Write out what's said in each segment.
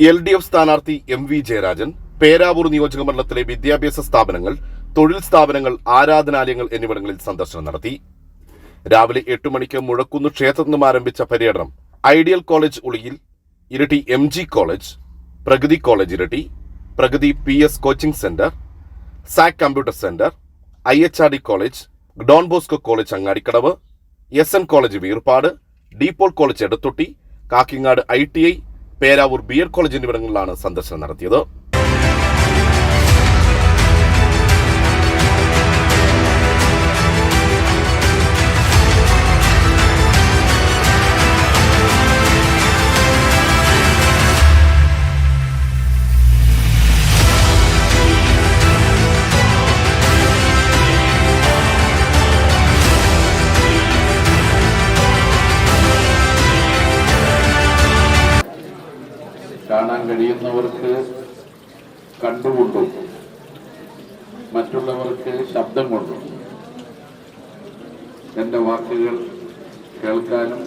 L D F സ്ഥാനാർത്ഥി M V Jayarajan Peravoor നിയോജക മണ്ഡലത്തിലെ വിദ്യാഭ്യാസ സ്ഥാപനങ്ങൾ തൊഴിൽ സ്ഥാപനങ്ങൾ ആരാധനാലയങ്ങൾ എന്നിവിടങ്ങളിൽ സന്ദർശനം നടത്തി. രാവിലെ എട്ട് മണിക്ക് മുഴക്കുന്ന് ക്ഷേത്രത്തിൽ നിന്നും ആരംഭിച്ച പര്യടനം ideal college Uliyil Iritty M G college Pragathi college Iritty Pragathi P S coaching centre സാക് computer centre I H R D college Don Bosco college Angadikadavu S N college Veerpad De Paul college Edathotti Kakkayangad I T I Peravoor B Ed college എന്നിവിടങ്ങളിലാണ് സന്ദർശനം നടത്തിയത് കാണാൻ കഴിയുന്നവർക്ക് കണ്ടുകൊണ്ടും മറ്റുള്ളവർക്ക് ശബ്ദം കൊണ്ടും എന്റെ വാക്കുകൾ കേൾക്കാനും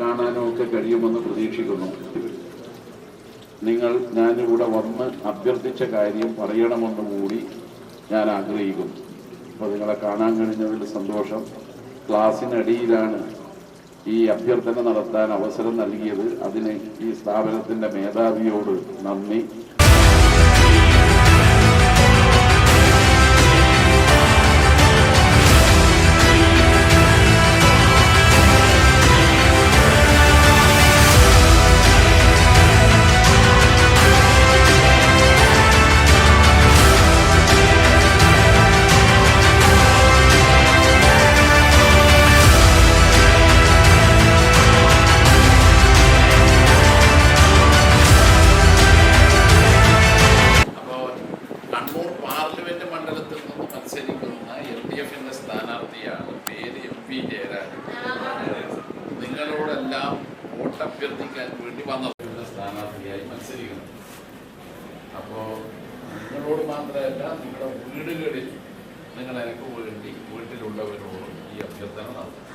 കാണാനും ഒക്കെ കഴിയുമെന്ന് പ്രതീക്ഷിക്കുന്നു. നിങ്ങൾ ഞാനിവിടെ വന്ന് അഭ്യർത്ഥിച്ച കാര്യം പറയണമെന്ന് കൂടി ഞാൻ ആഗ്രഹിക്കുന്നു. അപ്പോൾ നിങ്ങളെ കാണാൻ കഴിഞ്ഞതിൽ സന്തോഷം. ക്ലാസ്സിനടിയിലാണ് ഈ അഭ്യർത്ഥന നടത്താൻ അവസരം നൽകിയത് അതിന് ഈ സ്ഥാപനത്തിന്റെ മേധാവിയോട് നന്ദി. മത്സരിക്കുന്ന എന്ന എഫിന്റെ സ്ഥാനാർത്ഥിയാണ്. പേര് എം പി ജയരാജൻ. നിങ്ങളോടെല്ലാം വോട്ട് അഭ്യർത്ഥിക്കാൻ വേണ്ടി വന്ന സ്ഥാനാർത്ഥിയായി മത്സരിക്കുന്നു. അപ്പോൾ നിങ്ങളോട് മാത്രമല്ല നിങ്ങളുടെ വീടുകളിൽ നിങ്ങൾ എനിക്ക് വേണ്ടി വീട്ടിലുള്ളവരോടും ഈ അഭ്യർത്ഥന നടത്തും.